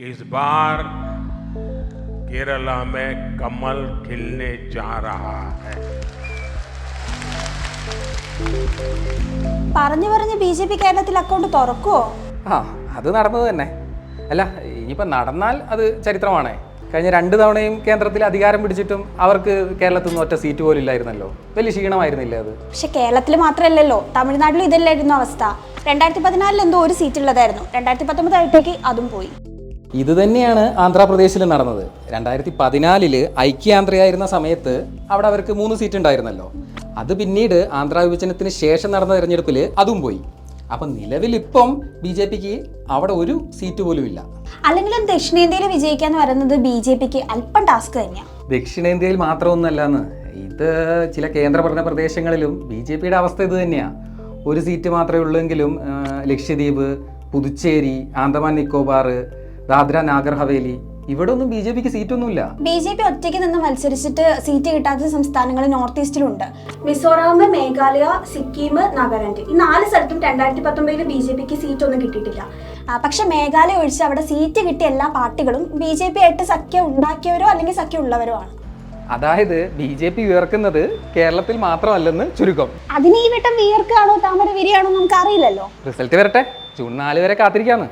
इस बार केरला में कमल खिलने जा रहा है പറഞ്ഞു പറഞ്ഞ് ബി ജെ പി കേരളത്തിൽ അക്കൗണ്ട് തുറക്കുവോ ആ അത് നടന്നത് തന്നെ അല്ല ഇനിയിപ്പോൾ നടന്നാൽ അത് ചരിത്രമാണേ കഴിഞ്ഞ രണ്ട് തവണയും കേന്ദ്രത്തിൽ അധികാരം പിടിച്ചിട്ടും അവർക്ക് കേരളത്തിൽ നിന്ന് ഒറ്റ സീറ്റ് പോലും ഇല്ലായിരുന്നല്ലോ വലിയ ക്ഷീണമായിരുന്നില്ലേ അത് പക്ഷെ കേരളത്തിൽ മാത്രമല്ലല്ലോ തമിഴ്നാട്ടിലും ഇതല്ലായിരുന്നു അവസ്ഥ രണ്ടായിരത്തി പതിനാലിൽ എന്തോ ഒരു സീറ്റ് ഉള്ളതായിരുന്നു രണ്ടായിരത്തി പത്തൊമ്പത് ആയിട്ടേക്ക് അതും പോയി ഇത് തന്നെയാണ് ആന്ധ്രാപ്രദേശിൽ നടന്നത്. രണ്ടായിരത്തി പതിനാലിൽ ഐക്യാന്ധ്രയായിരുന്ന സമയത്ത് അവിടെ അവർക്ക് മൂന്ന് സീറ്റ് ഉണ്ടായിരുന്നല്ലോ അത് പിന്നീട് ആന്ധ്ര വിഭജനത്തിന് ശേഷം നടന്ന തെരഞ്ഞെടുപ്പിൽ അതും പോയി. അപ്പം നിലവിൽ ഇപ്പം ബി ജെ പിക്ക് അവിടെ ഒരു സീറ്റ് പോലും ഇല്ല. അല്ലെങ്കിലും ദക്ഷിണേന്ത്യയിൽ വിജയിക്കാന്ന് പറയുന്നത് ബി ജെ പിക്ക് അല്പം ടാസ്ക് തന്നെയാണ് ദക്ഷിണേന്ത്യയിൽ മാത്രമൊന്നല്ലാന്ന് ഇത് ചില കേന്ദ്രഭരണ പ്രദേശങ്ങളിലും ബി ജെ പിയുടെ അവസ്ഥ ഇത് തന്നെയാണ് ഒരു സീറ്റ് മാത്രമേ ഉള്ളൂ എങ്കിലും ലക്ഷദ്വീപ് പുതുച്ചേരി ആന്തമാൻ നിക്കോബാർ ദാദ്ര നാഗർ ഹവേലി. ഇവിടെ ഒന്നും ബി ജെ പിക്ക് സീറ്റൊന്നുമില്ല. ബി ജെ പി ഒറ്റയ്ക്ക് നിന്ന് മത്സരിച്ചിട്ട് സീറ്റ് കിട്ടാത്ത സംസ്ഥാനങ്ങൾ നോർത്ത് ഈസ്റ്റിലുണ്ട്. മിസോറാം മേഘാലയ സിക്കിം നാഗാലാൻഡ്. ഈ നാല് സ്ഥലത്തും രണ്ടായിരത്തി പത്തൊമ്പതിൽ ബി ജെ പിക്ക് സീറ്റ് ഒന്നും കിട്ടിയിട്ടില്ല പക്ഷെ മേഘാലയ ഒഴിച്ച് അവിടെ സീറ്റ് കിട്ടിയ എല്ലാ പാർട്ടികളും ബി ജെ പി ആയിട്ട് സഖ്യം ഉണ്ടാക്കിയവരോ അല്ലെങ്കിൽ സഖ്യം ഉള്ളവരോ ആണ്. അതായത് ബി ജെ പി ഉയർക്കുന്നത് കേരളത്തിൽ മാത്രമല്ലെന്ന് ചുരുക്കം. അതിന് ഈ വട്ടം വിയർക്കാണോ താമര വിരിയാണോ നമുക്ക് അറിയില്ലല്ലോ റിസൾട്ട് വരട്ടെ. ജൂൺ നാല് വരെ കാത്തിരിക്കാന്ന്.